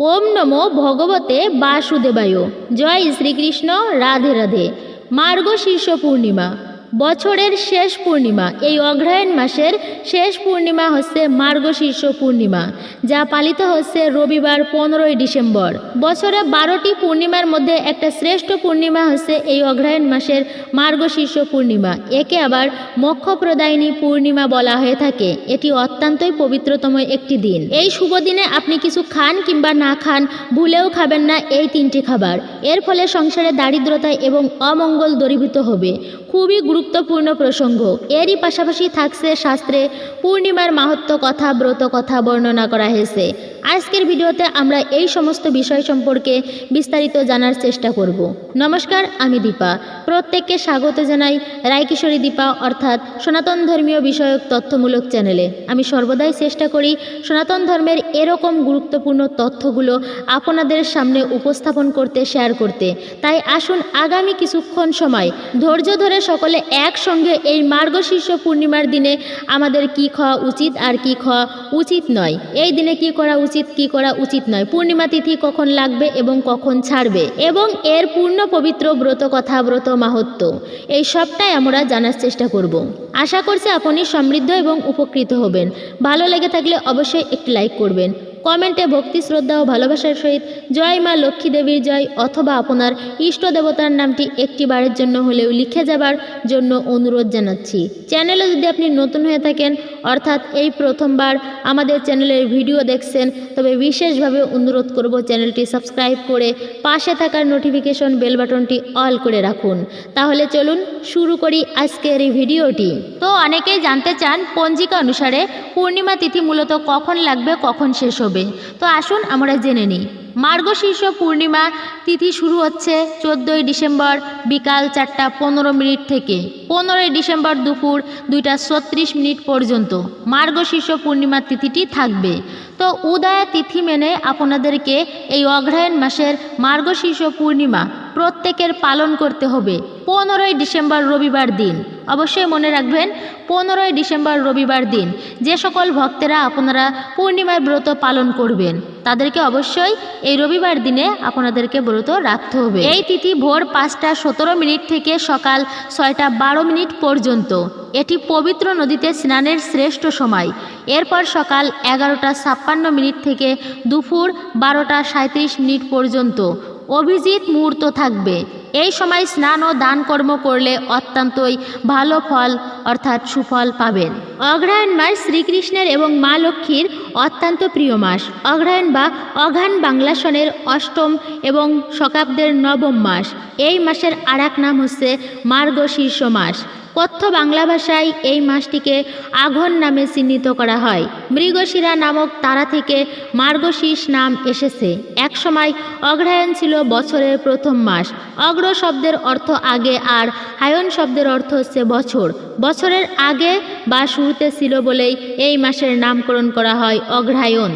ওম নমো ভগবতে বাসুদেবায়। জয় শ্রীকৃষ্ণ রাধে রাধে। মার্গ শীর্ষ পূর্ণিমা। বছরের শেষ পূর্ণিমা, এই অগ্রহায়ণ মাসের শেষ পূর্ণিমা হচ্ছে মার্গশীর্ষ পূর্ণিমা, যা পালিত হচ্ছে রবিবার পনেরোই ডিসেম্বর। বছরে বারোটি পূর্ণিমার মধ্যে একটা শ্রেষ্ঠ পূর্ণিমা হচ্ছে এই অগ্রহায়ণ মাসের মার্গশীর্ষ পূর্ণিমা। একে আবার মোক্ষপ্রদায়িনী পূর্ণিমা বলা হয়ে থাকে। এটি অত্যন্তই পবিত্রতম একটি দিন। এই শুভ দিনে আপনি কিছু খান কিংবা না খান ভুলেও খাবেন না এই তিনটি খাবার। এর ফলে সংসারে দারিদ্রতা এবং অমঙ্গল দরিভূত হবে। খুবই গুরুত্বপূর্ণ প্রসঙ্গ। এরই পাশাপাশি থাকছে শাস্ত্রে পূর্ণিমার মাহাত্ম কথা, ব্রত কথা বর্ণনা করা হয়েছে। আজকের ভিডিওতে আমরা এই সমস্ত বিষয় সম্পর্কে বিস্তারিত জানার চেষ্টা করব। নমস্কার, আমি দীপা। প্রত্যেককে স্বাগত জানাই রায়কিশোরী দীপা অর্থাৎ সনাতন ধর্মীয় বিষয়ক তথ্যমূলক চ্যানেলে। আমি সর্বদাই চেষ্টা করি সনাতন ধর্মের এরকম গুরুত্বপূর্ণ তথ্যগুলো আপনাদের সামনে উপস্থাপন করতে শেয়ার করতে। তাই আসুন আগামী কিছুক্ষণ সময় ধৈর্য ধরে সকলে একসঙ্গে এই মার্গশীর্ষ পূর্ণিমার দিনে আমাদের কি খাওয়া উচিত আর কি খাওয়া উচিত নয়। এই দিনে কি করা উচিত, কি করা উচিত নয়। পূর্ণিমা তিথি কখন লাগবে এবং কখন ছাড়বে এবং এর পূর্ণ পবিত্র ব্রত কথা, ব্রত মাহাত্ম এই সবটাই আমরা জানার চেষ্টা করব। আশা করছি আপনি সমৃদ্ধ এবং উপকৃত হবেন। ভালো লেগে থাকলে অবশ্যই একটি লাইক করবেন। কমেন্টে ভক্তি, শ্রদ্ধা ও ভালোবাসার সহিত জয় মা লক্ষ্মী দেবীর জয় অথবা আপনার ইষ্ট দেবতার নামটি একটি বারের জন্য হলেও লিখে যাবার জন্য অনুরোধ জানাচ্ছি। চ্যানেলে যদি আপনি নতুন হয়ে থাকেন, অর্থাৎ এই প্রথমবার আমাদের চ্যানেলের ভিডিও দেখছেন, তবে বিশেষভাবে অনুরোধ করব চ্যানেলটি সাবস্ক্রাইব করে পাশে থাকার নোটিফিকেশন বেল বাটনটি অল করে রাখুন। তাহলে চলুন শুরু করি আজকের এই ভিডিওটি। তো অনেকেই জানতে চান, পঞ্জিকা অনুসারে পূর্ণিমা তিথি মূলত কখন লাগবে, কখন শেষ হবে? তো আসুন আমরা জেনে নিই। মার্গশীর্ষ পূর্ণিমা তিথি শুরু হচ্ছে চোদ্দোই ডিসেম্বর বিকাল চারটা পনেরো মিনিট থেকে। পনেরোই ডিসেম্বর দুপুর দুইটা ছত্রিশ মিনিট পর্যন্ত মার্গশীর্ষ পূর্ণিমা তিথিটি থাকবে। তো উদয়া তিথি মেনে আপনাদেরকে এই অগ্রহায়ণ মাসের মার্গশীর্ষ পূর্ণিমা প্রত্যেকের পালন করতে হবে। পনেরোই ডিসেম্বর রবিবার দিন। অবশ্যই মনে রাখবেন, পনেরোই ডিসেম্বর রবিবার দিন। যে সকল ভক্তেরা আপনারা পূর্ণিমার ব্রত পালন করবেন, তাদেরকে অবশ্যই এই রবিবার দিনে আপনাদেরকে ব্রত রাখতে হবে। এই তিথি ভোর পাঁচটা সতেরো মিনিট থেকে সকাল ছয়টা বারো মিনিট পর্যন্ত। এটি পবিত্র নদীতে স্নানের শ্রেষ্ঠ সময়। এরপর সকাল এগারোটা ছাপ্পান্ন মিনিট থেকে দুপুর বারোটা সাঁত্রিশ মিনিট পর্যন্ত। অভিজিৎ মুহূর্ত থাকবে। এই সময় স্নান ও দান কর্ম করলে অত্যন্তই ভালো ফল অর্থাৎ সুফল পাবেন। অগ্রহায়ণ মাস শ্রীকৃষ্ণের এবং মা লক্ষ্মীর অত্যন্ত প্রিয় মাস। অগ্রহায়ণ বা অঘান বাংলা সনের অষ্টম এবং শকাব্দের নবম মাস। এই মাসের আর নাম হচ্ছে মার্গশীর্ষ মাস। কথ্য বাংলা ভাষায় এই মাসটিকে আঘন নামে চিহ্নিত করা হয়। মৃগশিরা নামক তারা থেকে মার্গশীর্ষ নাম এসেছে। একসময় অগ্রহায়ণ ছিল বছরের প্রথম মাস। অগ্র শব্দের অর্থ আগে আর হায়ন শব্দের অর্থ হচ্ছে বছর। বছরের আগে বা শুরুতে ছিল বলেই এই মাসের নামকরণ করা হয় অগ্রহায়ণ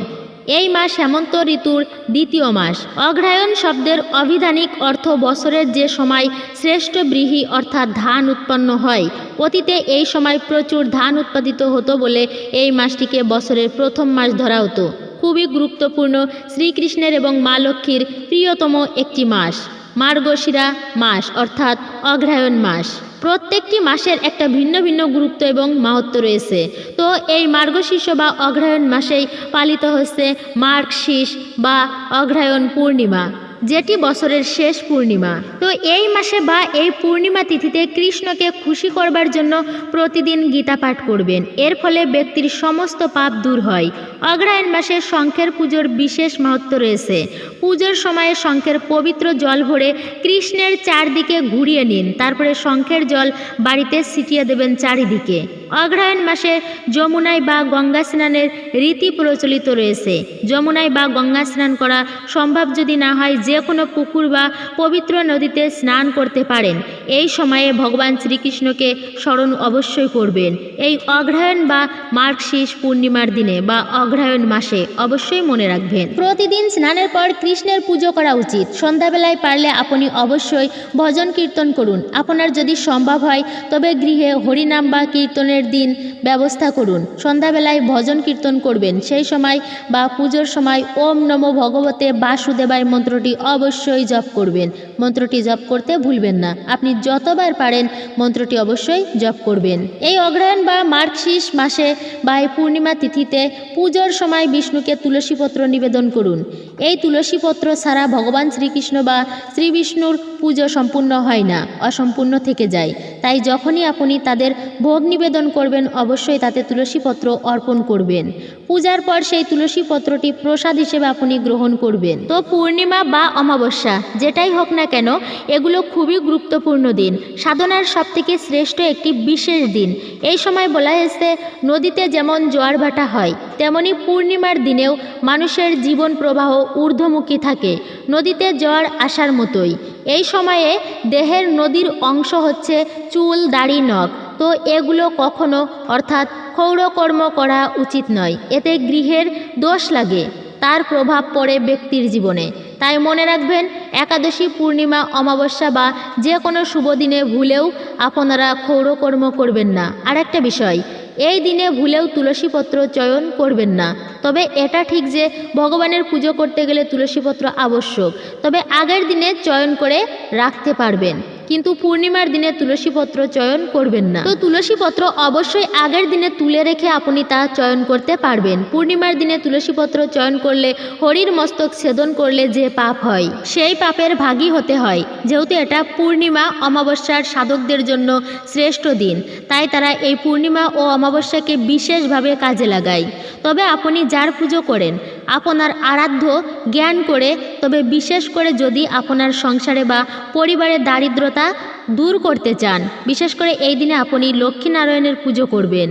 এই মাস হেমন্ত ঋতুর দ্বিতীয় মাস। অগ্রায়ণ শব্দের অভিধানিক অর্থ বছরের যে সময় শ্রেষ্ঠ বৃহি অর্থাৎ ধান উৎপন্ন হয়, অতীতে এই সময় প্রচুর ধান উৎপাদিত হতো বলে এই মাসটিকে বছরের প্রথম মাস ধরা হতো। খুবই গুরুত্বপূর্ণ শ্রীকৃষ্ণের এবং মা লক্ষ্মীর প্রিয়তম একটি মাস। মার্গশিরা মাস, অর্থাৎ অগ্রহায়ণ মাস। প্রত্যেকটি মাসের একটা ভিন্ন ভিন্ন গুরুত্ব এবং মাহাত্ম রয়েছে। তো এই মার্গশীর্ষ বা অগ্রহায়ণ মাসেই পালিত হচ্ছে মার্গশীষ বা অগ্রহায়ণ পূর্ণিমা। যেটি বছরের শেষ পূর্ণিমা। তো এই মাসে বা এই পূর্ণিমা তিথিতে কৃষ্ণকে খুশি করবার জন্য প্রতিদিন গীতা পাঠ করবেন। এর ফলে ব্যক্তির সমস্ত পাপ দূর হয়। অগ্রহায়ণ মাসে শঙ্খের পুজোর বিশেষ মাহাত্ম রয়েছে। পুজোর সময়ে শঙ্খের পবিত্র জল ভরে কৃষ্ণের চারদিকে ঘুরিয়ে নিন। তারপরে শঙ্খের জল বাড়িতে ছিটিয়ে দেবেন চারিদিকে। অগ্রহায়ণ মাসে যমুনায় বা গঙ্গা স্নানের রীতি প্রচলিত রয়েছে। যমুনায় বা গঙ্গা স্নান করা সম্ভব যদি না হয়, যে কোনো পুকুর বা পবিত্র নদীতে স্নান করতে পারেন। এই সময়ে ভগবান শ্রীকৃষ্ণকে স্মরণ অবশ্যই করবেন। এই অগ্রহায়ণ বা মার্গশীষ পূর্ণিমার দিনে বা অগ্রহায়ণ মাসে অবশ্যই মনে রাখবেন। প্রতিদিন স্নানের পর কৃষ্ণের পুজো করা উচিত। সন্ধ্যাবেলায় পারলে আপনি অবশ্যই ভজন কীর্তন করুন। আপনার যদি সম্ভব হয়, তবে গৃহে হরিনাম বা কীর্তনের নিবেদনের দিন ব্যবস্থা করুন। সন্ধ্যাবেলায় ভজন কীর্তন করবেন। সেই সময় বা পুজোর সময় ওম নমো ভগবতে বাসুদেবায় মন্ত্রটি অবশ্যই জপ করবেন। মন্ত্রটি জপ করতে ভুলবেন না। আপনি যতবার পারেন মন্ত্রটি অবশ্যই জপ করবেন। এই অগ্রহায়ণ বা মার্কশিস মাসে বা এই পূর্ণিমা তিথিতে পুজোর সময় বিষ্ণুকে তুলসীপত্র নিবেদন করুন। এই তুলসীপত্র ছাড়া ভগবান শ্রীকৃষ্ণ বা শ্রী বিষ্ণুর পুজো সম্পূর্ণ হয় না, অসম্পূর্ণ থেকে যায়। তাই যখনই আপনি তাদের ভোগ নিবেদন করবেন, অবশ্যই তাতে তুলসীপত্র অর্পণ করবেন। পূজার পর সেই তুলসী পত্রটি প্রসাদ হিসেবে আপনি গ্রহণ করবেন। তো পূর্ণিমা বা অমাবস্যা, যেটাই হোক না কেন, এগুলো খুবই গুরুত্বপূর্ণ দিন। সাধনার সবথেকে শ্রেষ্ঠ একটি বিশেষ দিন। এই সময় বলা হয়েছে, নদীতে যেমন জোয়ার ভাটা হয়, তেমনি পূর্ণিমার দিনেও মানুষের জীবন প্রবাহ ঊর্ধ্বমুখী থাকে, নদীতে জ্বর আসার মতোই। এই সময়ে দেহের নদীর অংশ হচ্ছে চুল, দাড়ি, নখ। তো এগুলো কখনো, অর্থাৎ ক্ষৌরকর্ম করা উচিত নয়। এতে গৃহের দোষ লাগে, তার প্রভাব পড়ে ব্যক্তির জীবনে। তাই মনে রাখবেন, একাদশী পূর্ণিমা অমাবস্যা বা যে কোনো শুভ দিনে ভুলেও আপনারা ক্ষৌরকর্ম করবেন না। আর একটা বিষয়, এই দিনে ভুলেও তুলসীপত্র চয়ন করবেন না। তবে এটা ঠিক যে, ভগবানের পুজো করতে গেলে তুলসীপত্র আবশ্যক। তবে আগের দিনে চয়ন করে রাখতে পারবেন। কিন্তু পূর্ণিমার দিনে তুলসীপত্র চয়ন করবেন না। তো তুলসীপত্র অবশ্যই আগের দিনে তুলে রেখে আপনি তা চয়ন করতে পারবেন। পূর্ণিমার দিনে তুলসীপত্র চয়ন করলে হরির মস্তক ছেদন করলে যে পাপ হয়, সেই পাপের ভাগী হতে হয়। যেহেতু এটা পূর্ণিমা অমাবস্যার সাধকদের জন্য শ্রেষ্ঠ দিন, তাই তারা এই পূর্ণিমা ও অমাবস্যাকে বিশেষভাবে কাজে লাগায়। তবে আপনি যার পুজো করেন আপনার আরাধ্য জ্ঞান করে, তবে বিশেষ করে যদি আপনার সংসারে বা পরিবারের দারিদ্রতা দূর করতে চান, বিশেষ করে এই দিনে আপনি লক্ষ্মীনারায়ণের পুজো করবেন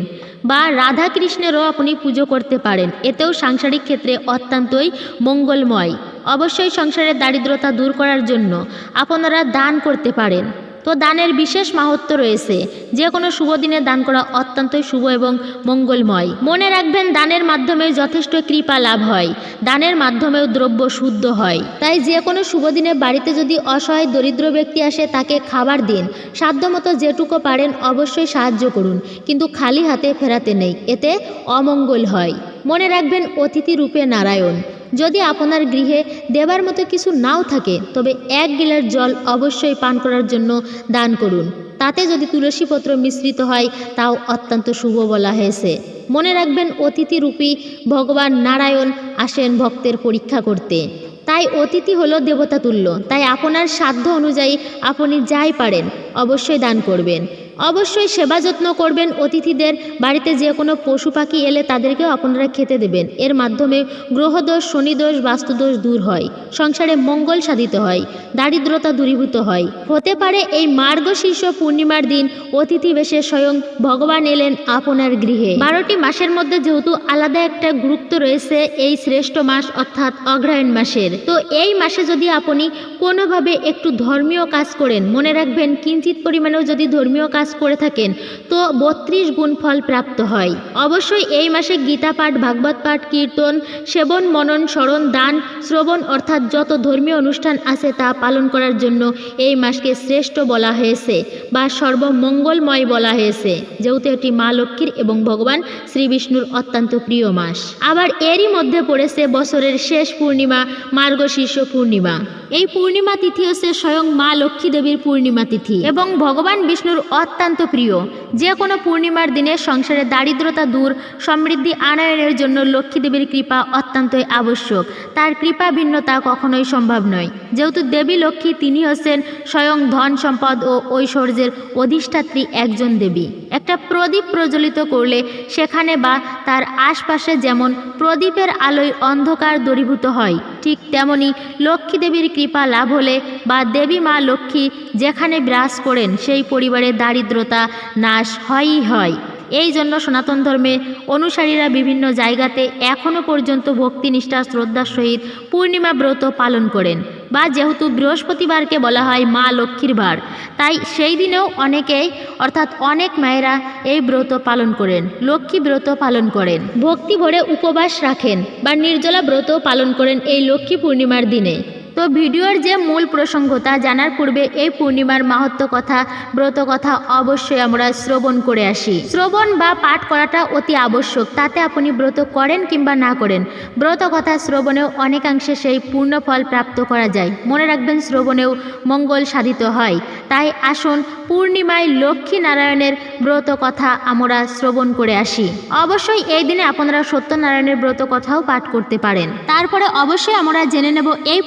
বা রাধা কৃষ্ণেরও আপনি পুজো করতে পারেন। এতেও সাংসারিক ক্ষেত্রে অত্যন্তই মঙ্গলময়। অবশ্যই সংসারের দারিদ্রতা দূর করার জন্য আপনারা দান করতে পারেন। তো দানের বিশেষ মাহাত্ম রয়েছে। যে কোনো শুভ দিনে দান করা অত্যন্তই শুভ এবং মঙ্গলময়। মনে রাখবেন, দানের মাধ্যমে যথেষ্ট কৃপা লাভ হয়। দানের মাধ্যমেও দ্রব্য শুদ্ধ হয়। তাই যে কোনো শুভ দিনে বাড়িতে যদি অসহায় দরিদ্র ব্যক্তি আসে, তাকে খাবার দিন। সাধ্যমতো যেটুকু পারেন, অবশ্যই সাহায্য করুন। কিন্তু খালি হাতে ফেরাতে নেই। এতে অমঙ্গল হয়। মনে রাখবেন, অতিথি রূপে নারায়ণ। যদি আপনার গৃহে দেবার মতো কিছু নাও থাকে, তবে এক গিলার জল অবশ্যই পান করার জন্য দান করুন। তাতে যদি তুলসীপত্র মিশ্রিত হয়, তাও অত্যন্ত শুভ বলা হয়েছে। মনে রাখবেন, অতিথি রূপী ভগবান নারায়ণ আসেন ভক্তের পরীক্ষা করতে। তাই অতিথি হলো দেবতা তুল্য তাই আপনার সাধ্য অনুযায়ী আপনি যাই পারেন। অবশ্যই দান করবেন। অবশ্যই সেবা যত্ন করবেন অতিথিদের। বাড়িতে যে কোনো পশু পাখি এলে তাদেরকেও আপনারা খেতে দেবেন। এর মাধ্যমে গ্রহদোষ, শনিদোষ, বাস্তুদোষ দূর হয়। সংসারে মঙ্গল সাধিত হয়। দারিদ্রতা দূরীভূত হয়। হতে পারে এই মার্গশীর্ষ পূর্ণিমার দিন অতিথি বেশে স্বয়ং ভগবান এলেন আপনার গৃহে। বারোটি মাসের মধ্যে যেহেতু আলাদা একটা গুরুত্ব রয়েছে এই শ্রেষ্ঠ মাস অর্থাৎ অগ্রহায়ণ মাসের। তো এই মাসে যদি আপনি কোনোভাবে একটু ধর্মীয় কাজ করেন, মনে রাখবেন কিঞ্চিত পরিমাণেও যদি ধর্মীয় কাজ করে থাকেন, তো বত্রিশ গুণ ফল প্রাপ্ত হয়। অবশ্যই এই মাসে গীতা পাঠ, ভাগবত পাঠ, কীর্তন, সেবন, মনন, স্মরণ, দান, শ্রবণ অর্থাৎ যত ধর্মীয় অনুষ্ঠান আছে তা পালন করার জন্য এই মাসকে শ্রেষ্ঠ বলা হয়েছে বা সর্বমঙ্গলময় বলা হয়েছে। যেহেতু এটি মা লক্ষ্মীর এবং ভগবান শ্রী বিষ্ণুর অত্যন্ত প্রিয় মাস। আবার এরই মধ্যে পড়েছে বছরের শেষ পূর্ণিমা, মার্গশীর্ষ পূর্ণিমা। এই পূর্ণিমা তিথি হচ্ছে স্বয়ং মা লক্ষ্মী দেবীর পূর্ণিমা তিথি। এবং ভগবান বিষ্ণুর অত্যন্ত প্রিয়। যে কোনো পূর্ণিমার দিনে সংসারে দারিদ্রতা দূর, সমৃদ্ধি আনয়নের জন্য লক্ষ্মী দেবীর কৃপা অত্যন্তই আবশ্যক। তার কৃপা ভিন্নতা কখনোই সম্ভব নয়। যেহেতু দেবী লক্ষ্মী, তিনি হচ্ছেন স্বয়ং ধন সম্পদ ও ঐশ্বর্যের অধিষ্ঠাত্রী একজন দেবী। একটা প্রদীপ প্রজ্বলিত করলে সেখানে বা তার আশপাশে যেমন প্রদীপের আলোয় অন্ধকার দূরীভূত হয় ঠিক তেমনি লক্ষ্মী দেবীর কৃপা লাভ হলে বা দেবী মা লক্ষ্মী যেখানে বিরাজ করেন সেই পরিবারের দারিদ্রতা নাশ হয়ই হয়। এই জন্য সনাতন ধর্মের অনুসারীরা বিভিন্ন জায়গাতে এখনও পর্যন্ত ভক্তিনিষ্ঠা, শ্রদ্ধার সহিত পূর্ণিমা ব্রত পালন করেন বা যেহেতু বৃহস্পতিবারকে বলা হয় মা লক্ষ্মীর বার, তাই সেই দিনেও অনেকেই, অর্থাৎ অনেক মায়েরা এই ব্রত পালন করেন, লক্ষ্মী ব্রত পালন করেন। ভক্তি ভরে উপবাস রাখেন বা নির্জলা ব্রত পালন করেন এই লক্ষ্মী পূর্ণিমার দিনে। তো ভিডিওর যে মূল প্রসঙ্গ তা জানার পূর্বে এই পূর্ণিমার মাহাত্ম কথা, ব্রত কথা অবশ্যই আমরা শ্রবণ করে আসি। শ্রবণ বা পাঠ করাটা অতি আবশ্যক, তাতে আপনি ব্রত করেন কিংবা না করেন। ব্রত কথা শ্রবণেও অনেকাংশে সেই পূর্ণ ফল প্রাপ্ত করা যায়। মনে রাখবেন, শ্রবণেও মঙ্গল সাধিত হয়। তাই আসুন, পূর্ণিমায় লক্ষ্মী নারায়ণের ব্রত কথা আমরা শ্রবণ করে আসি। অবশ্যই এই দিনে আপনারা সত্যনারায়ণের ব্রত কথাও পাঠ করতে পারেন। তারপরে অবশ্যই আমরা জেনে নেব, এই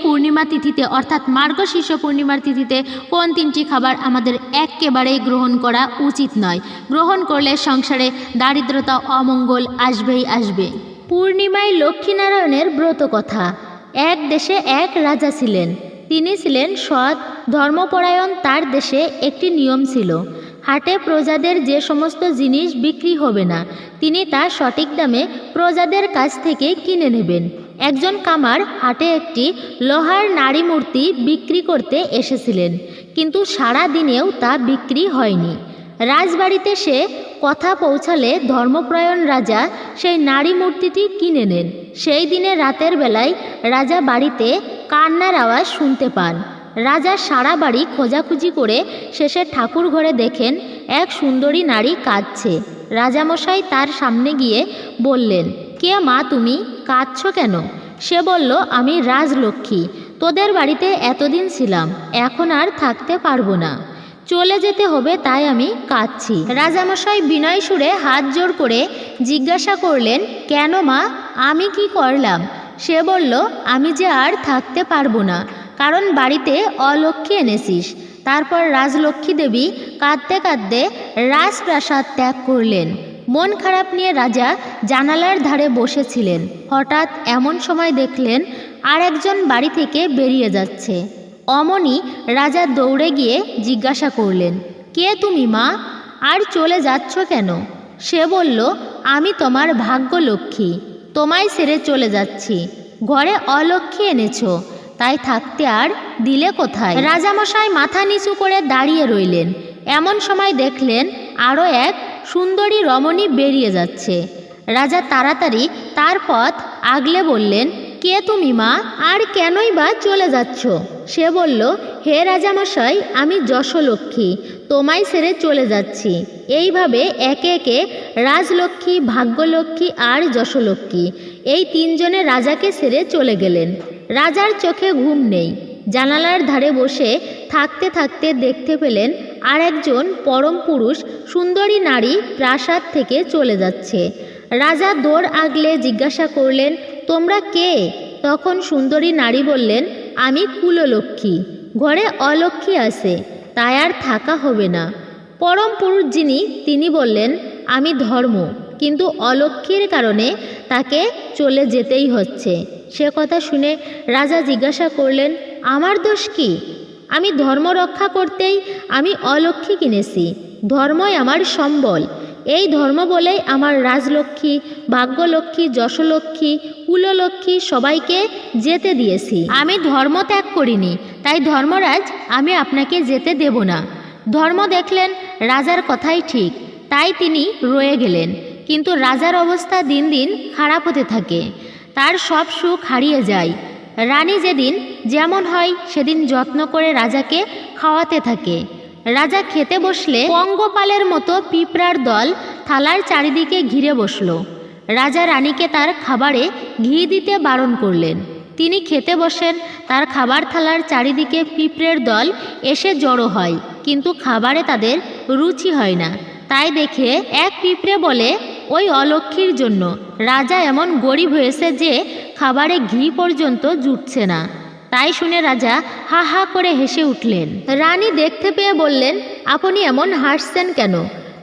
পূর্ণিমা তিথিতে, অর্থাৎ মার্গশীর্ষ পূর্ণিমার তিথিতে, কোন তিনটি খাবার আমাদের একেবারেই গ্রহণ করা উচিত নয়? গ্রহণ করলে সংসারে দারিদ্রতা অমঙ্গল আসবেই আসবে। পূর্ণিমায় লক্ষ্মীনারায়ণের ব্রত কথা। এক দেশে এক রাজা ছিলেন। তিনি ছিলেন সৎ, ধর্মপরায়ণ, তার দেশে একটি নিয়ম ছিল। হাটে প্রজাদের যে সমস্ত জিনিস বিক্রি হবে না, তিনি তা সঠিক দামে প্রজাদের কাছ থেকে কিনে নেবেন। একজন কামার হাটে একটি লোহার নারী মূর্তি বিক্রি করতে এসেছিলেন, কিন্তু সারা দিনেও তা বিক্রি হয়নি। রাজবাড়িতে সে কথা পৌঁছালে ধর্মপ্রায়ণ রাজা সেই নারী মূর্তিটি কিনে নেন। সেই দিনে রাতের বেলায় রাজা বাড়িতে কান্নার আওয়াজ শুনতে পান। রাজা সারা বাড়ি খোঁজাখুঁজি করে শেষে ঠাকুর ঘরে দেখেন এক সুন্দরী নারী কাঁদছে। রাজামশাই তার সামনে গিয়ে বললেন কে মা তুমি? কাঁদছ কেন? সে বলল, আমি রাজলক্ষ্মী। তোদের বাড়িতে এতদিন ছিলাম, এখন আর থাকতে পারব না। চলে যেতে হবে, তাই আমি কাঁদছি। রাজামশাই বিনয় সুরে হাত জোর করে জিজ্ঞাসা করলেন, কেন মা? আমি কি করলাম? সে বলল, আমি যে আর থাকতে পারব না, কারণ বাড়িতে অলক্ষ্মী এনেছিস। তারপর রাজলক্ষ্মী দেবী কাঁদতে কাঁদতে রাজপ্রাসাদ ত্যাগ করলেন। মন খারাপ নিয়ে রাজা জানালার ধারে বসেছিলেন। হঠাৎ এমন সময় দেখলেন আর একজন বাড়ি থেকে বেরিয়ে যাচ্ছে। অমনি রাজা দৌড়ে গিয়ে জিজ্ঞাসা করলেন, কে তুমি মা? আর চলে যাচ্ছ কেন? সে বলল, আমি তোমার ভাগ্যলক্ষ্মী তোমায় সেরে চলে যাচ্ছি। ঘরে অলক্ষ্মী এনেছো। তাই থাকতে আর দিলে কোথায়? রাজামশাই মাথা নিচু করে দাঁড়িয়ে রইলেন। এমন সময় দেখলেন আরও এক সুন্দরী রমণী বেরিয়ে যাচ্ছে। রাজা তাড়াতাড়ি তার পথ আগলে বললেন, কে তুমি মা? আর কেনই বা চলে যাচ্ছ? সে বলল, হে রাজামশাই, আমি যশলক্ষ্মী, তোমায় সেরে চলে যাচ্ছি। এইভাবে একে একে রাজলক্ষ্মী, ভাগ্যলক্ষ্মী আর যশলক্ষ্মী এই তিনজনে রাজাকে সেরে চলে গেলেন। রাজার চোখে ঘুম নেই। জানালার ধারে বসে থাকতে থাকতে দেখতে পেলেন আর একজন পরম পুরুষ সুন্দরী নারী প্রাসাদ থেকে চলে যাচ্ছে। রাজা দৌড় আগলে জিজ্ঞাসা করলেন, তোমরা কে? তখন সুন্দরী নারী বললেন, আমি কুললক্ষ্মী। ঘরে অলক্ষ্মী আছে, তাই আর থাকা হবে না। পরম পুরুষ যিনি, তিনি বললেন, আমি ধর্ম, কিন্তু অলক্ষ্মীর কারণে তাকে চলে যেতেই হচ্ছে। সে কথা শুনে রাজা জিজ্ঞাসা করলেন, আমার দোষ কি? আমি ধর্ম রক্ষা করতেই আমি অলক্ষ্মী কিনেছি। ধর্মই আমার সম্বল। এই ধর্ম বলেই আমার রাজলক্ষ্মী, ভাগ্যলক্ষ্মী, যশলক্ষ্মী, কুললক্ষ্মী সবাইকে যেতে দিয়েছি। আমি ধর্ম ত্যাগ করিনি, তাই ধর্মরাজ আমি আপনাকে যেতে দেব না। ধর্ম দেখলেন, রাজার কথাই ঠিক, তাই তিনি রয়ে গেলেন। কিন্তু রাজার অবস্থা দিন দিন খারাপ হতে থাকে। তার সব সুখ হারিয়ে যায়। রানী যেদিন যেমন হয় সেদিন যত্ন করে রাজাকে খাওয়াতে থাকে। রাজা খেতে বসলে পঙ্গপালের মতো পিঁপড়ার দল থালার চারিদিকে ঘিরে বসল। রাজা রানীকে তার খাবারে ঘি দিতে বারণ করলেন। তিনি খেতে বসেন, তার খাবার থালার চারিদিকে পিঁপড়ের দল এসে জড়ো হয়, কিন্তু খাবারে তাদের রুচি হয় না। তাই দেখে এক পিঁপড়ে বলে ওই অলক্ষীর জন্য। রাজা এমন গরিব হয়েছে যে খাবারে ঘি পর্যন্ত জুটছে না। তাই শুনে রাজা হা হা করে হেসে উঠলেন। রানী দেখতে পেয়ে বললেন, আপনি এমন হাসছেন কেন?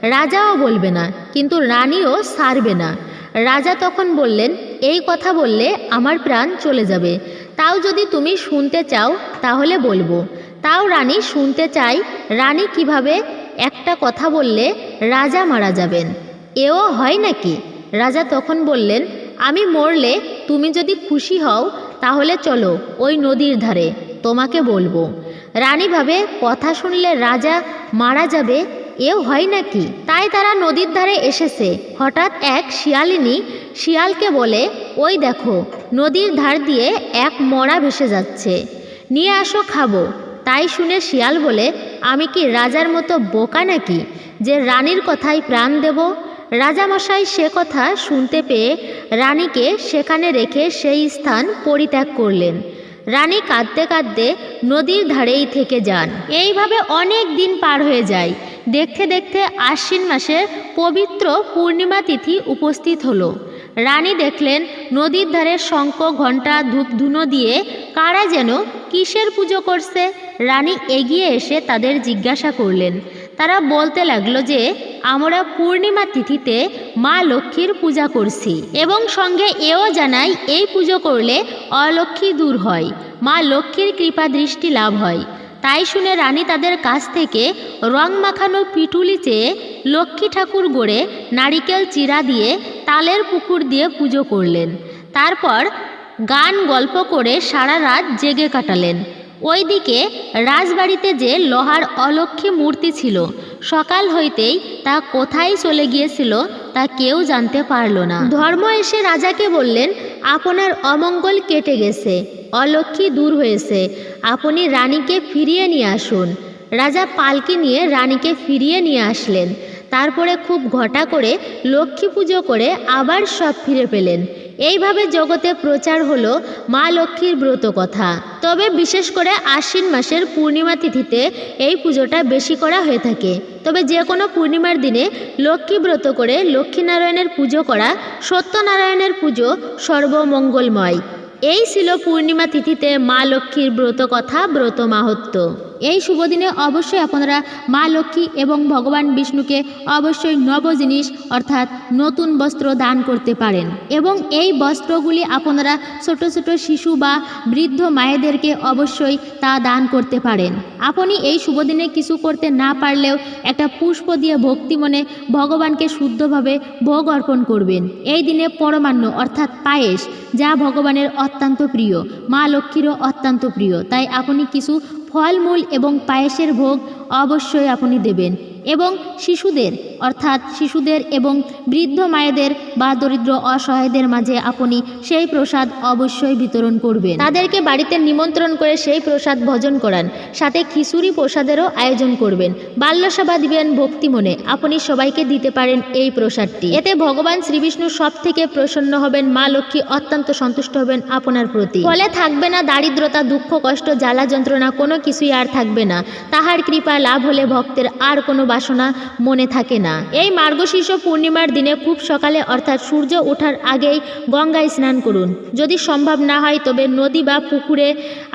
রাজাও বলবে না, কিন্তু রানীও সারবে না। রাজা তখন বললেন, এই কথা বললে আমার প্রাণ চলে যাবে। তাও যদি তুমি শুনতে চাও, তাহলে বলব। তাও রানী শুনতে চাই, রানী কীভাবে একটা কথা বললে রাজা মারা যাবেন। এও হয় নাকি? রাজা তখন বললেন, আমি মরলে তুমি যদি খুশি হও, তাহলে চলো ওই নদীর ধারে, তোমাকে বলব। রানী ভাবে কথা শুনলে রাজা মারা যাবে, এও হয় নাকি? তাই তারা নদীর ধারে এসেছে। হঠাৎ এক শিয়ালিনী শিয়ালকে বলে, ওই দেখো, নদীর ধার দিয়ে এক মরা ভেসে যাচ্ছে। নিয়ে আসো, খাব। তাই শুনে শিয়াল বলে, আমি কি রাজার মতো বোকা নাকি, যে রানীর কথায় প্রাণ দেব? রাজামশাই সে কথা শুনতে পেয়ে রানীকে সেখানে রেখে সেই স্থান পরিত্যাগ করলেন। রানী কাঁদতে কাঁদতে নদীর ধারেই থেকে যান। এইভাবে অনেক দিন পার হয়ে যায়। দেখতে দেখতে আশ্বিন মাসের পবিত্র পূর্ণিমা তিথি উপস্থিত হলো। রানী দেখলেন নদীর ধারে শঙ্খ, ঘণ্টা, ধূপ, ধুনো দিয়ে কারা যেন কিসের পুজো করছে। রানী এগিয়ে এসে তাদের জিজ্ঞাসা করলেন তারা বলতে লাগল যে, আমরা পূর্ণিমা তিথিতে মা লক্ষ্মীর পূজা করছি এবং সঙ্গে এও জানাই এই পুজো করলে অলক্ষ্মী দূর হয়, মা লক্ষ্মীর কৃপা দৃষ্টি লাভ হয়। তাই শুনে রানী তাদের কাছ থেকে রং মাখানো পিটুলি চেয়ে লক্ষ্মী ঠাকুর গড়ে নারিকেল চিরা দিয়ে তালের পুকুর দিয়ে পুজো করলেন। তারপর গান গল্প করে সারা রাত জেগে কাটালেন। ওইদিকে রাজবাড়িতে যে লোহার অলক্ষ্মী মূর্তি ছিল, সকাল হইতেই তা কোথায় চলে গিয়েছিল তা কেউ জানতে পারল না। ধর্ম এসে রাজাকে বললেন, আপনার অমঙ্গল কেটে গেছে, অলক্ষ্মী দূর হয়েছে, আপনি রানীকে ফিরিয়ে নিয়ে আসুন। রাজা পালকি নিয়ে রানীকে ফিরিয়ে নিয়ে আসলেন। তারপরে খুব ঘটা করে লক্ষ্মী পুজো করে আবার সব ফিরে পেলেন। এইভাবে জগতে প্রচার হলো মা লক্ষ্মীর ব্রত কথা। তবে বিশেষ করে আশ্বিন মাসের পূর্ণিমা তিথিতে এই পুজোটা বেশি করা হয়ে থাকে। তবে যে কোনো পূর্ণিমার দিনে লক্ষ্মী ব্রত করে লক্ষ্মীনারায়ণের পুজো করা সত্যনারায়ণের পুজো সর্বমঙ্গলময়। এই ছিল পূর্ণিমা তিথিতে মা লক্ষ্মীর ব্রত কথা, ব্রত মাহাত্ম্য। এই শুভ দিনে অবশ্যই আপনারা মা লক্ষ্মী এবং ভগবান বিষ্ণুকে অবশ্যই নব জিনিস, অর্থাৎ নতুন বস্ত্র দান করতে পারেন। এবং এই বস্ত্রগুলি আপনারা ছোট ছোট শিশু বা বৃদ্ধ মায়েদেরকে অবশ্যই তা দান করতে পারেন। আপনি এই শুভ দিনে কিছু করতে না পারলেও একটা পুষ্প দিয়ে ভক্তি মনে ভগবানকে শুদ্ধভাবে ভোগ অর্পণ করবেন। এই দিনে পরমান্ন, অর্থাৎ পায়েস, যা ভগবানের অত্যন্ত প্রিয়, মা লক্ষ্মীরও অত্যন্ত প্রিয়। তাই আপনি কিছু ফলমূল এবং পায়েসের ভোগ অবশ্যই আপনি দেবেন এবং শিশুদের, অর্থাৎ শিশুদের এবং বৃদ্ধ মায়েদের বা দরিদ্র অসহায়দের মাঝে আপনি সেই প্রসাদ অবশ্যই বিতরণ করবেন। তাদেরকে বাড়িতে নিমন্ত্রণ করে সেই প্রসাদ ভোজন করান। সাথে খিচুড়ি প্রসাদেরও আয়োজন করবেন। বাল্যসভা দিবেন ভক্তি মনে। আপনি সবাইকে দিতে পারেন এই প্রসাদটি। এতে ভগবান শ্রীবিষ্ণু সব থেকে প্রসন্ন হবেন, মা লক্ষ্মী অত্যন্ত সন্তুষ্ট হবেন আপনার প্রতি। ফলে থাকবে না দারিদ্রতা, দুঃখ, কষ্ট, জ্বালা যন্ত্রণা, কোনো কিছুই আর থাকবে না। তাহার কৃপা লাভ হলে ভক্তের আর কোনো বাসনা মনে থাকে না। এই মার্গশীর্ষ পূর্ণিমার দিনে খুব সকালে অর্থাৎ সূর্য ওঠার আগেই গঙ্গায় স্নান করুন। যদি সম্ভব না হয়, তবে নদী বা পুকুরে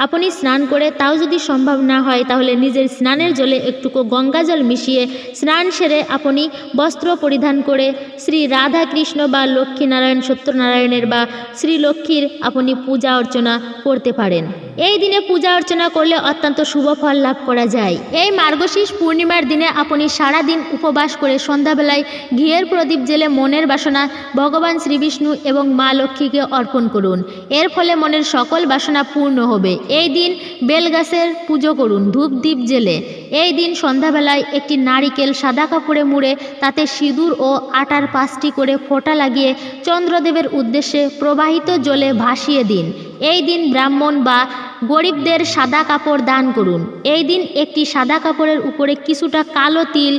আপনি স্নান করে তাও যদি সম্ভব না হয়, তাহলে নিজের স্নানের জলে একটুকু গঙ্গা জল মিশিয়ে স্নান সেরে আপনি বস্ত্র পরিধান করে শ্রী রাধা কৃষ্ণ বা লক্ষ্মীনারায়ণ সত্যনারায়ণের বা শ্রী লক্ষ্মীর আপনি পূজা অর্চনা করতে পারেন। এই দিনে পূজা অর্চনা করলে অত্যন্ত শুভ ফল লাভ করা যায়। এই মার্গশীর্ষ পূর্ণিমার দিনে আপনি সারা দিন উপবাস করে সন্ধ্যাবেলায় ঘিয়ের প্রদীপ জেলে মনের বাসনা ভগবান শ্রীবিষ্ণু এবং মা লক্ষ্মীকে অর্পণ করুন। এর ফলে মনের সকল বাসনা পূর্ণ হবে। এই দিন বেলগাছের পুজো করুন ধূপ দ্বীপ জেলে এই দিন সন্ধ্যাবেলায় একটি নারিকেল সাদা কাপড়ে মুড়ে, তাতে সিঁদুর ও আটার পাঁচটি করে ফোঁটা লাগিয়ে চন্দ্রদেবের উদ্দেশ্যে প্রবাহিত জলে ভাসিয়ে দিন। এই দিন ব্রাহ্মণ বা গরিবদের সাদা কাপড় দান করুন। এই দিন একটি সাদা কাপড়ের উপরে কিছুটা কালো তিল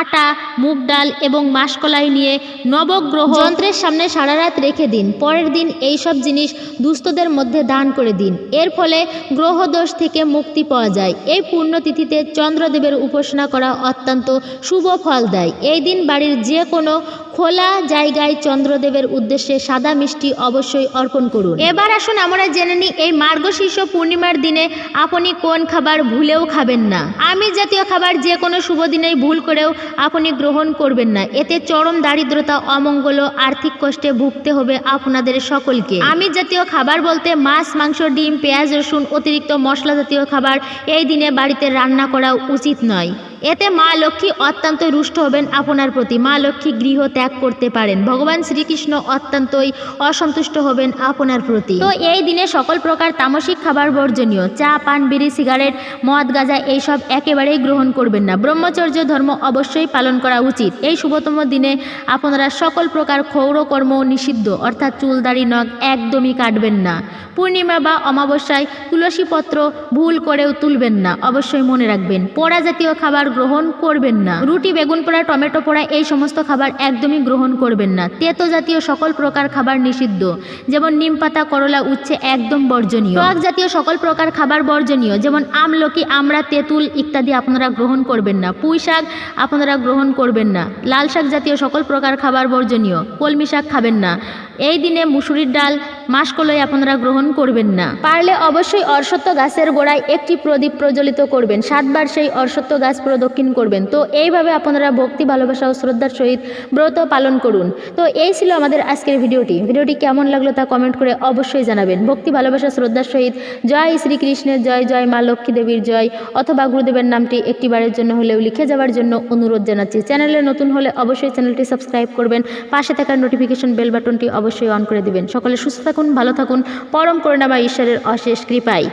আটা, মুগ ডাল এবং মাসকলাই নিয়ে নবগ্রহ যন্ত্রের সামনে সারা রাত রেখে দিন। পরের দিন এই সব জিনিস দুস্থদের মধ্যে দান করে দিন। এর ফলে গ্রহদোষ থেকে মুক্তি পাওয়া যায়। এই পুণ্যতিথিতে চন্দ্রদেবের উপাসনা করা অত্যন্ত শুভ ফল দেয়। এই দিন বাড়ির যে কোনো খোলা জায়গায় চন্দ্রদেবের উদ্দেশ্যে সাদা মিষ্টি অবশ্যই অর্পণ করুন। এবার আসুন আমরা জেনে নিই, এই মার্গশীর্ষ পূর্ণিমার দিনে আপনি কোন খাবার ভুলেও খাবেন না। আমিষ জাতীয় খাবার যে কোনো শুভ দিনেই ভুল করেও আপনি গ্রহণ করবেন না। এতে চরম দারিদ্রতা, অমঙ্গল আর্থিক কষ্টে ভুগতে হবে আপনাদের সকলকে। আমি জাতীয় খাবার বলতে মাছ, মাংস, ডিম, পেঁয়াজ, রসুন অতিরিক্ত মশলা জাতীয় খাবার এই দিনে বাড়িতে রান্না করা উচিত নয়। এতে মা লক্ষ্মী অত্যন্ত রুষ্ট হবেন আপনার প্রতি। মা লক্ষ্মী গৃহ ত্যাগ করতে পারেন। ভগবান শ্রীকৃষ্ণ অত্যন্তই অসন্তুষ্ট হবেন আপনার প্রতি। তো এই দিনে সকল প্রকার তামসিক খাবার বর্জনীয়। চা, পান, বিড়ি, সিগারেট, মদ, গাঁজা, এইসব একেবারেই গ্রহণ করবেন না। ব্রহ্মচর্য ধর্ম অবশ্যই পালন করা উচিত। এই শুভতম দিনে আপনারা সকল প্রকার ক্ষৌরকর্ম নিষিদ্ধ, অর্থাৎ চুলদাড়ি নখ একদমই কাটবেন না। পূর্ণিমা বা অমাবস্যায় তুলসী পত্র ভুল করেও তুলবেন না। অবশ্যই মনে রাখবেন। পোড়া জাতীয় খাবার গ্রহণ করবেন না। রুটি, বেগুন পোড়া, টমেটো পোড়া এই সমস্ত খাবার একদমই গ্রহণ করবেন না। তেতো জাতীয় সকল প্রকার খাবার নিষিদ্ধ। যেমন নিম পাতা, করলা, উচ্ছে একদম বর্জনীয়। টক জাতীয় সকল প্রকার খাবার বর্জনীয়। যেমন আমলকি আমরা তেঁতুল ইত্যাদি আপনারা গ্রহণ করবেন না। পুঁই শাক আপনারা গ্রহণ করবেন না। লাল শাক জাতীয় সকল প্রকার খাবার বর্জনীয়। কলমি শাক খাবেন না। এই দিনে মুসুরির ডাল, মাসকলই আপনারা গ্রহণ করবেন না। পারলে অবশ্যই অশ্বত্থ গাছের গোড়ায় একটি প্রদীপ প্রজ্বলিত করবেন। সাতবার সেই অশ্বত্থ গাছ প্রদক্ষিণ করবেন। তো এইভাবে আপনারা ভক্তি, ভালোবাসা ও শ্রদ্ধার সহিত ব্রত পালন করুন। তো এই ছিল আমাদের আজকের ভিডিওটি। ভিডিওটি কেমন লাগল তা কমেন্ট করে অবশ্যই জানাবেন। ভক্তি, ভালোবাসা, শ্রদ্ধার সহিত জয় শ্রীকৃষ্ণের জয় জয় মা লক্ষ্মী দেবীর জয় অথবা গুরুদেবের নামটি একটি বারের জন্য হলেও লিখে যাওয়ার জন্য অনুরোধ জানাচ্ছি। চ্যানেলে নতুন হলে অবশ্যই চ্যানেলটি সাবস্ক্রাইব করবেন। পাশে থাকা নোটিফিকেশন বেল বাটনটি অবশ্যই অন করে দিবেন। সকলে সুস্থ থাকুন, ভালো থাকুন। পরম করুণা বা ঈশ্বরের অশেষ কৃপায়।